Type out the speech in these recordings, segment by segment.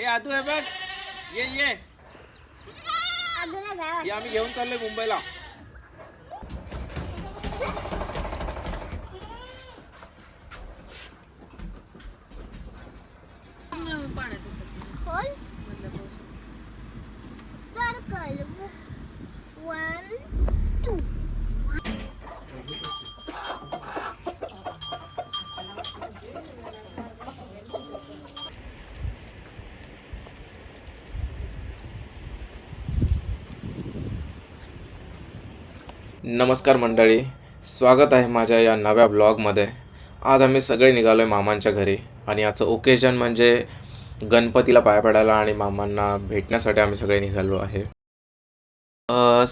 ए आतू हे बघ. ये आहे. ये आम्ही घेऊन चाललोय मुंबईला खोल सर्कल वन टू नमस्कार मंडळी स्वागत आहे माझ्या या नव्या ब्लॉगमध्ये. आज आम्ही सगळे निघालो आहे मामांच्या घरी आणि याचं ओकेजन म्हणजे गणपतीला पाया पडायला आणि मामांना भेटण्यासाठी आम्ही सगळे निघालो आहे.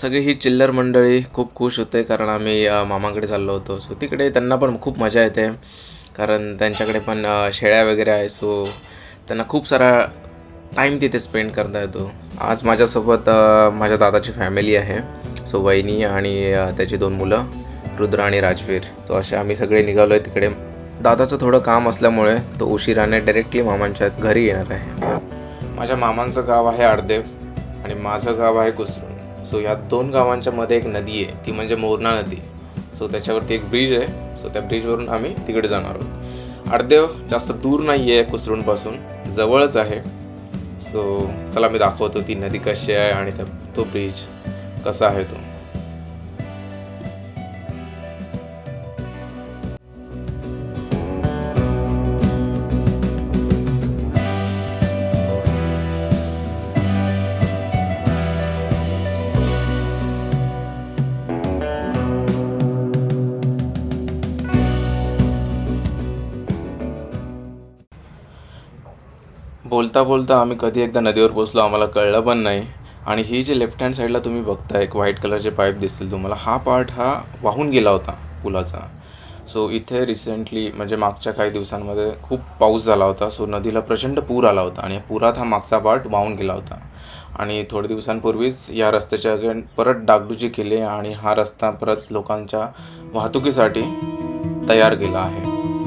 सगळी ही चिल्लर मंडळी खूप खुश होते कारण आम्ही मामांकडे चाललो होतो. सो तिकडे त्यांना पण खूप मजा येते. कारण त्यांच्याकडे पण शेळ्या वगैरे आहे. सो त्यांना खूप सारा टाईम तिथे स्पेंड करता येतो. आज माझ्यासोबत माझ्या दादाची फॅमिली आहे. सो वहिनी आणि त्याची दोन मुलं रुद्र आणि राजवीर. तो असे आम्ही सगळे निघालो आहे तिकडे. दादाचं थोडं काम असल्यामुळे तो उशिराने डायरेक्टली मामांच्या घरी येणार आहे. माझ्या मामांचं गाव आहे आडदेव आणि माझं गाव आहे कुसरून सो या दोन गावांच्या मध्ये एक नदी आहे. ती म्हणजे मोरणा नदी. सो त्याच्यावरती एक ब्रिज आहे. सो त्या ब्रिजवरून आम्ही तिकडे जाणार आहोत. आडदेव जास्त दूर नाही आहे कुसरूनपासून जवळच आहे. सो चला मी दाखवतो ती नदी कशी आहे आणि त्या तो ब्रिज कसा आहे तो. बोलता बोलता आम्ही कधी एकदा नदीवर पोचलो आम्हाला कळलं पण नाही. आणि ही जी लेफ्ट हँड साईडला तुम्ही बघताय एक व्हाईट कलरचे पाईप दिसतील तुम्हाला हा पार्ट हा वाहून गेला होता पुलाचा. सो इथे रिसेंटली म्हणजे मागच्या काही दिवसांमध्ये खूप पाऊस झाला होता. सो नदीला प्रचंड पूर आला होता आणि पुरात हा मागचा पार्ट वाहून गेला होता. आणि थोड्या दिवसांपूर्वीच या रस्त्याच्या अगेन परत डागडुजी केली आणि हा रस्ता परत लोकांच्या वाहतुकीसाठी तयार केला आहे.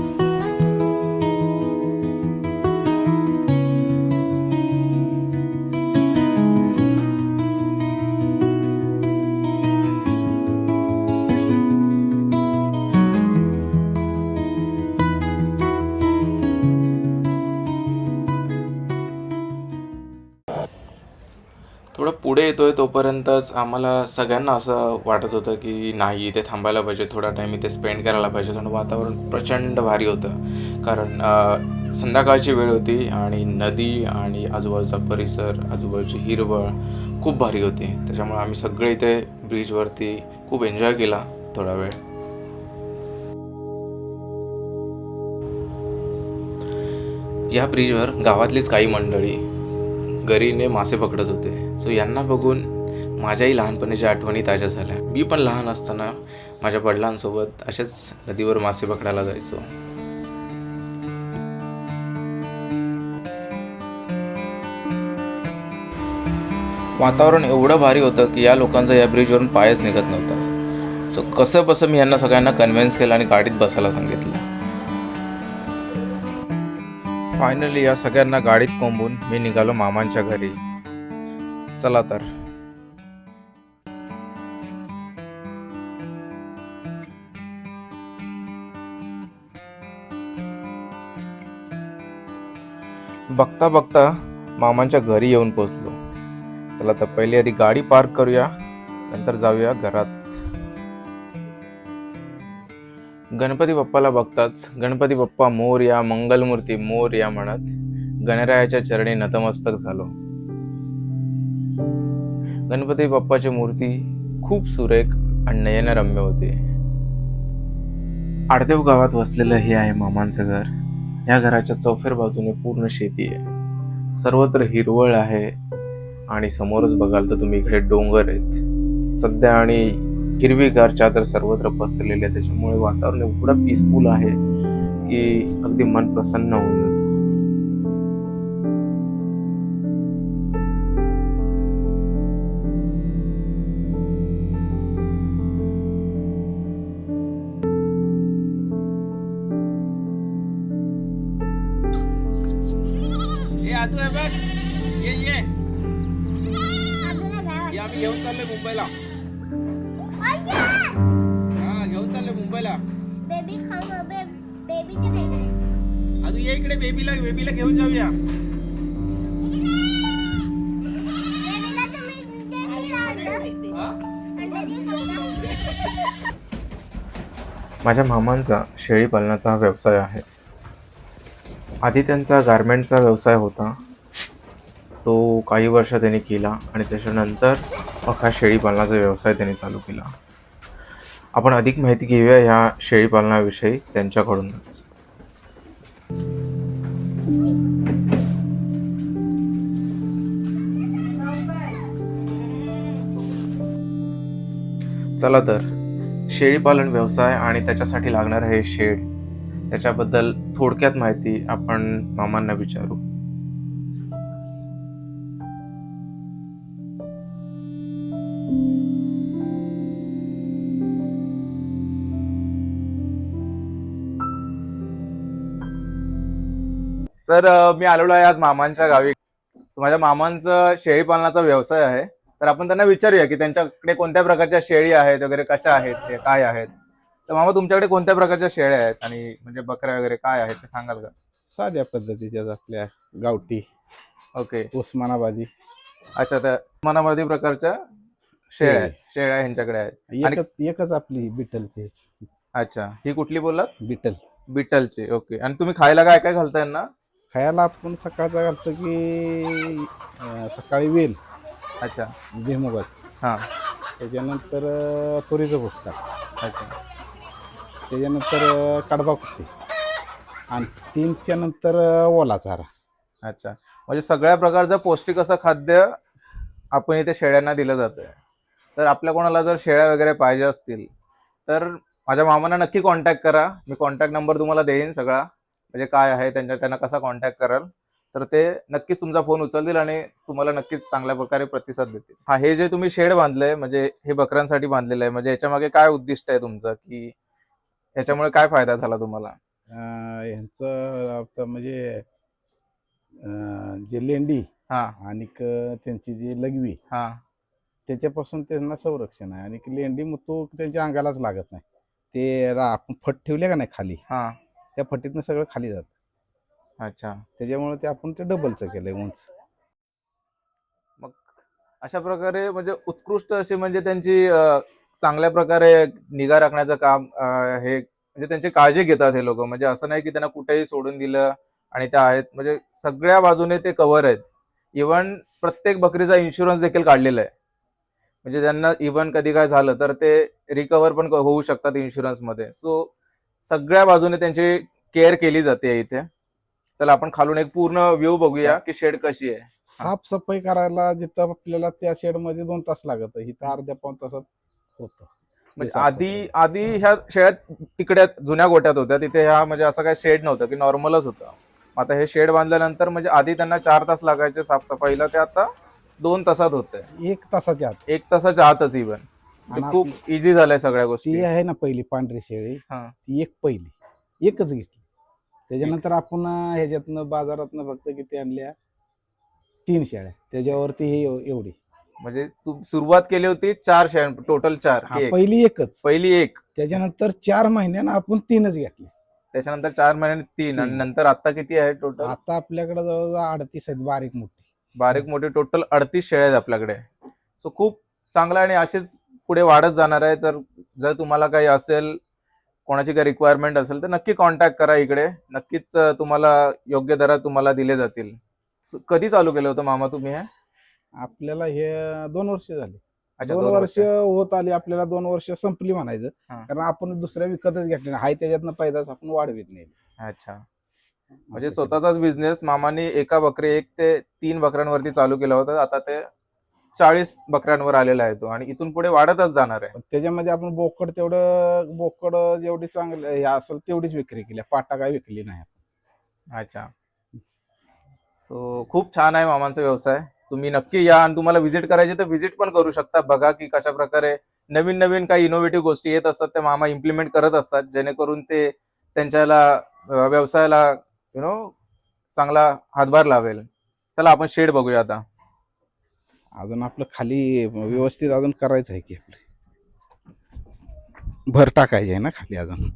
थोडं पुढे येतो आहे तोपर्यंतच आम्हाला सगळ्यांना असं वाटत होतं की नाही इथे थांबायला पाहिजे थोडा टाईम इथे स्पेंड करायला पाहिजे कारण वातावरण प्रचंड भारी होतं. कारण संध्याकाळची वेळ होती आणि नदी आणि आजूबाजूचा परिसर आजूबाजूची हिरवळ खूप भारी होती. त्याच्यामुळे आम्ही सगळे इथे ब्रिजवरती खूप एन्जॉय केला थोडा वेळ. या ब्रिजवर गावातलीच काही मंडळी गरीने मासे पकडत होते. सो यांना बघून माझ्याही लहानपणीच्या आठवणी ताज्या झाल्या. मी पण लहान असताना माझ्या वडिलांसोबत असेच नदीवर मासे पकडायला जायचो. वातावरण एवढं भारी होतं की या लोकांचा या ब्रिजवरून पायच निघत नव्हता. सो कसं बसं मी यांना सगळ्यांना कन्व्हिन्स केलं आणि गाडीत बसायला सांगितलं. फायनली या सगळ्यांना गाडीत कोंबून मी निघालो मामांच्या घरी. चला तर. बघता बघता मामांच्या घरी येऊन पोचलो चला तर पहिली आधी गाडी पार्क करूया नंतर जाऊया घरात. गणपती बाप्पाला बघताच गणपती बाप्पा मोर या मंगलमूर्ती मोर या म्हणत गणरायाच्या चरणी नतमस्तक झालो. गणपती बाप्पाची मूर्ती खूप सुरेख आणि नयनरम्य होती. आडदेव गावात वसलेलं हे आहे मामांचं घर. या घराच्या चौफेर बाजूने पूर्ण शेती आहे. सर्वत्र हिरवळ आहे आणि समोरच बघाल तर तुम्ही इकडे डोंगर आहेत. सध्या आणि हिरवीगार चादर सर्वत्र पसरलेली आहे. त्याच्यामुळे वातावरण एवढं पीसफुल आहे की अगदी मन प्रसन्न होऊन जातं. ये. ये आम्ही घेऊन चाललोय मुंबईला. बेबी खाऊ बे बेबीचे काय आदू ये इकडे बेबीला बेबीला घेऊन जाऊया. हा? माझ्या मामांचा शेळी पालनाचा हा व्यवसाय आहे. आधी त्यांचा गारमेंटचा व्यवसाय होता. तो काही वर्ष त्यांनी केला आणि त्याच्यानंतर हा शेळी पालनाचा व्यवसाय त्यांनी चालू केला. आपण अधिक माहिती घेऊया ह्या शेळीपालनाविषयी त्यांच्याकडूनच चला तर शेळीपालन व्यवसाय आणि त्याच्यासाठी लागणारं हे शेड त्याच्याबद्दल थोडक्यात माहिती आपण मामांना विचारू. तर मी आलेलो आहे आज मामांच्या गावी. माझ्या मामांचं शेळीपालनाचा व्यवसाय आहे. तर आपण त्यांना विचारूया की त्यांच्याकडे कोणत्या प्रकारच्या शेळी आहेत वगैरे कशा आहेत ते काय आहेत? तर मामा तुमच्याकडे कोणत्या प्रकारच्या शेळ्या आहेत आणि म्हणजे बकऱ्या वगैरे काय आहेत ते सांगाल का? साध्या पद्धतीच्याच आपल्या गावठी ओके. उस्मानाबादी. अच्छा तर मनामध्ये प्रकारच्या शेळ्या आहेत. शेळ्या ह्यांच्याकडे आहेत. आणि- एकच एकच आपली बिटलची. अच्छा ही कुठली बोललात? बिटल. बिटलची ओके. आणि तुम्ही खायला काय काय घालता यांना? खायला आपण सकाळचा घालतो की अं, सकाळी वेल. अच्छा. भुईमुगाच हां. त्याच्यानंतर अं, तुरीचं पुस्तक अच्छा. त्याच्यानंतर अं, कडबा कुट्टी आणि तीनच्या नंतर अं, ओला चारा. अच्छा. म्हणजे सगळ्या प्रकारचं पौष्टिक असं खाद्य आपण इथे शेळ्यांना दिलं जातं तर आपल्या कोणाला जर शेळ्या वगैरे पाहिजे असतील तर माझ्या मामांना नक्की कॉन्टॅक्ट करा. मी कॉन्टॅक्ट नंबर तुम्हाला देईन सगळा. म्हणजे काय आहे त्यांच्या त्यांना कसा कॉन्टॅक्ट कराल तर ते नक्कीच तुमचा फोन उचलतील आणि तुम्हाला नक्कीच चांगल्या प्रकारे प्रतिसाद देतील. हा हे जे तुम्ही शेड बांधलंय म्हणजे हे बकऱ्यांसाठी बांधलेलं आहे म्हणजे याच्यामागे काय उद्दिष्ट आहे तुमचं की याच्यामुळे काय फायदा झाला तुम्हाला? ह्यांचं म्हणजे जे लेंडी हा. आणि त्यांची जी लघवी हा. त्याच्यापासून त्यांना संरक्षण आहे. आणि लेंडी मग तो त्यांच्या अंगालाच लागत नाही. ते आपण फट ठेवले का नाही खाली? हा. त्या फटीतनं सगळं खाली जातं. अच्छा. त्याच्यामुळे ते आपण ते डबलचं केलंय उंच मग अशा प्रकारे म्हणजे उत्कृष्ट असे म्हणजे त्यांची चांगल्या प्रकारे निगा राखण्याचं काम हे म्हणजे त्यांची काळजी घेतात हे लोक. म्हणजे असं नाही की त्यांना कुठेही सोडून दिलं आणि त्या आहेत. म्हणजे सगळ्या बाजूने ते कव्हर आहेत. इवन प्रत्येक बकरीचा इन्शुरन्स देखील काढलेला आहे. म्हणजे त्यांना इवन कधी काय झालं तर ते रिकवर पण होऊ शकतात इन्शुरन्समध्ये सो सगळ्या बाजूने त्यांची केअर केली जाते इथे. चला आपण खालून एक पूर्ण व्ह्यू बघूया की शेड कशी आहे. साफसफाई करायला जिथं आपल्याला त्या शेडमध्ये दोन तास लागत इथं अर्ध्या पाऊन तासात होतं. म्हणजे. आधी आधी ह्या शेळ्यात तिकडे जुन्या गोट्यात होत्या. तिथे ह्या म्हणजे असं काही शेड नव्हतं की नॉर्मलच होतं. आता हे शेड बांधल्यानंतर म्हणजे आधी त्यांना चार तास लागायचे साफसफाईला. ते आता दोन तासात होते एक तासाच्या आत. एक तासाच्या आतच इवन आणि खूप इझी झालंय सगळ्या गोष्टी. ती आहे ना पहिली पांढरी शेळी. हा. ती एक पहिली. एकच घेतली. त्याच्यानंतर आपण अं, ह्याच्यातनं बाजारातनं फक्त किती आणल्या? तीन शेळ्या. त्याच्यावरती हे एव- एवढी. म्हणजे तू सुरुवात केली होती चार शेळ्या टोटल चार. हा, की एक? पहिली एकच. पहिली एक. त्याच्यानंतर चार महिन्यानं आपण तीनच घेतल्या. त्याच्यानंतर चार महिन्याने तीन. आणि तीन. नंतर आता किती आहे टोटल आता आपल्याकडे जवळजवळ अडतीस आहेत बारीक मोठी. बारीक मोठी टोटल अडतीस शेळ्या आहेत आपल्याकडे. सो खूप चांगलं आणि असेच पुढे वाढत जाणार आहे तर जर तुम्हाला काही असेल कोणाची काही रिक्वायरमेंट असेल तर नक्की कॉन्टॅक्ट करा इकडे. नक्कीच तुम्हाला योग्य दरात तुम्हाला दिले जातील. कधी चालू केलं होतं मामा तुम्ही हे? आपल्याला हे दोन वर्ष झाली. अच्छा दोन वर्ष होत आली आपल्याला दोन वर्ष संपली म्हणायचं. कारण आपण दुसऱ्या विकतच घेतले हाय त्याच्यातनं पैदाच आपण वाढवित नाही. अच्छा. म्हणजे स्वतःचाच बिझनेस मामाने एका बकरी एक ते तीन बकऱ्यांवरती चालू केला होता. आता ते चाळीस बकऱ्यांवर आलेला आहे तो आणि इथून पुढे वाढतच जाणार आहे. त्याच्यामध्ये आपण बोकड तेवढं बोकड जेवढी चांगली हे असेल तेवढीच विक्री केली. पाटा काय विकली नाही अच्छा. सो खूप छान आहे मामांचा व्यवसाय. तुम्ही नक्की या आणि तुम्हाला व्हिजिट करायची तर व्हिजिट पण करू शकता. बघा की कशा प्रकारे नवीन नवीन काही इनोव्हेटिव्ह गोष्टी येत असतात त्या मामा इम्प्लिमेंट करत असतात जेणेकरून ते त्यांच्याला व्यवसायाला यु नो चांगला हातभार लावेल. चला आपण शेड बघूया आता. अजून आपलं खाली व्यवस्थित अजून करायचं आहे की आपलं. भर टाकायची आहे ना खाली अजून.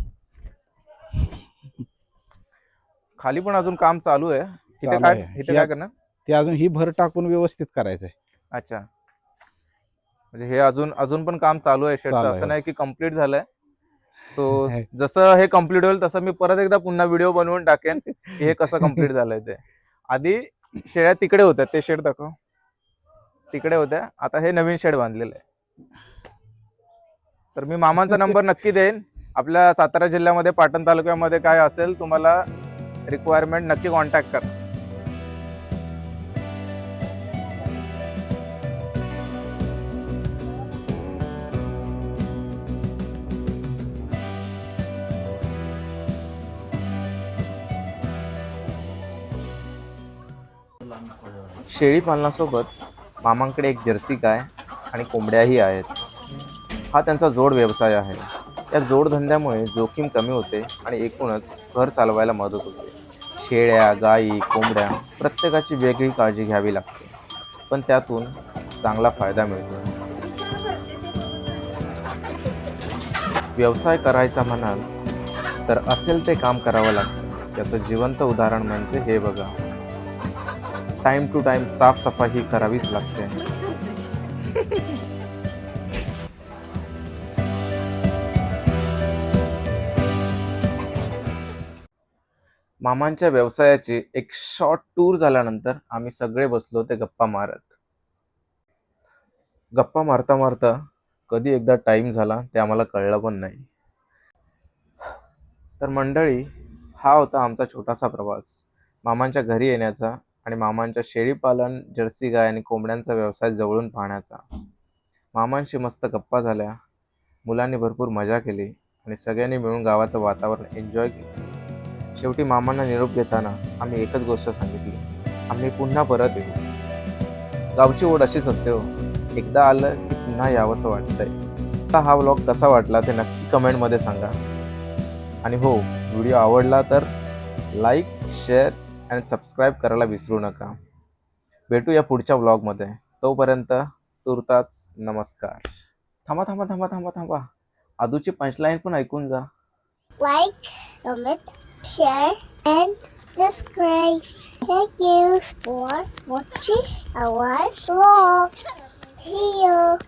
खाली पण अजून काम चालू आहे. इथे चालू काय आहे. इथे काय या- करणार? ते अजून ही भर टाकून व्यवस्थित करायचं आहे अच्छा. म्हणजे हे अजून अजून पण काम चालू आहे शेडचं चालू आहे. असं नाही की कंप्लीट झालंय. सो. जसं हे कंप्लीट होईल तसं मी परत एकदा पुन्हा व्हिडिओ बनवून टाकेन की हे कसं कंप्लीट झालंय ते. आधी शेड्या तिकडे होत्या ते शेड दाखव. तिकडे होत्या. आता हे नवीन शेड बांधलेलं आहे. तर मी मामांचा नंबर नक्की देईन. आपल्या सातारा जिल्ह्यामध्ये पाटण तालुक्यामध्ये काय असेल तुम्हाला रिक्वायरमेंट नक्की कॉन्टॅक्ट करा. शेळी पालनासोबत मामांकडे एक जर्सी गाय आणि कोंबड्याही आहेत. हा त्यांचा जोड व्यवसाय आहे. या जोडधंद्यामुळे जोखीम कमी होते आणि एकूणच घर चालवायला मदत होते. शेळ्या गायी कोंबड्या प्रत्येकाची वेगळी काळजी घ्यावी लागते. पण त्यातून चांगला फायदा मिळतो. व्यवसाय करायचा म्हणाल तर असेल ते काम करावं लागतं. याचं जिवंत उदाहरण म्हणजे हे बघा. टाइम टू टाइम साफसफाई ही करावीच लागते. मामांच्या व्यवसायाची एक शॉर्ट टूर झाल्यानंतर आम्ही सगळे बसलो ते गप्पा मारत. गप्पा मारता मारता कधी एकदा टाइम झाला ते आम्हाला कळलं पण नाही. तर मंडळी हा होता आमचा छोटासा प्रवास. मामांच्या घरी येण्याचा आणि मामांच्या शेळीपालन जर्सी गाय आणि कोंबड्यांचा व्यवसाय जवळून पाहण्याचा. मामांशी मस्त गप्पा झाल्या. मुलांनी भरपूर मजा केली आणि सगळ्यांनी मिळून गावाचं वातावरण एन्जॉय केलं. शेवटी मामांना निरोप घेताना आम्ही एकच गोष्ट सांगितली. आम्ही पुन्हा परत येऊ. गावची ओढ अशीच असते हो. एकदा आलं की पुन्हा यावंसं वाटतंय. आता हा व्लॉग कसा वाटला ते नक्की कमेंटमध्ये सांगा. आणि हो व्हिडिओ आवडला तर लाईक शेअर आणि सबस्क्राईब करायला विसरू नका भेटूया पुढच्या व्लॉगमध्ये तोपर्यंत तुर्ताच नमस्कार थांबा थांबा थांबा थांबा थांबा आदूची पंचलाईन पण ऐकून जा like comment, and and subscribe. Thank you for watching our. See you.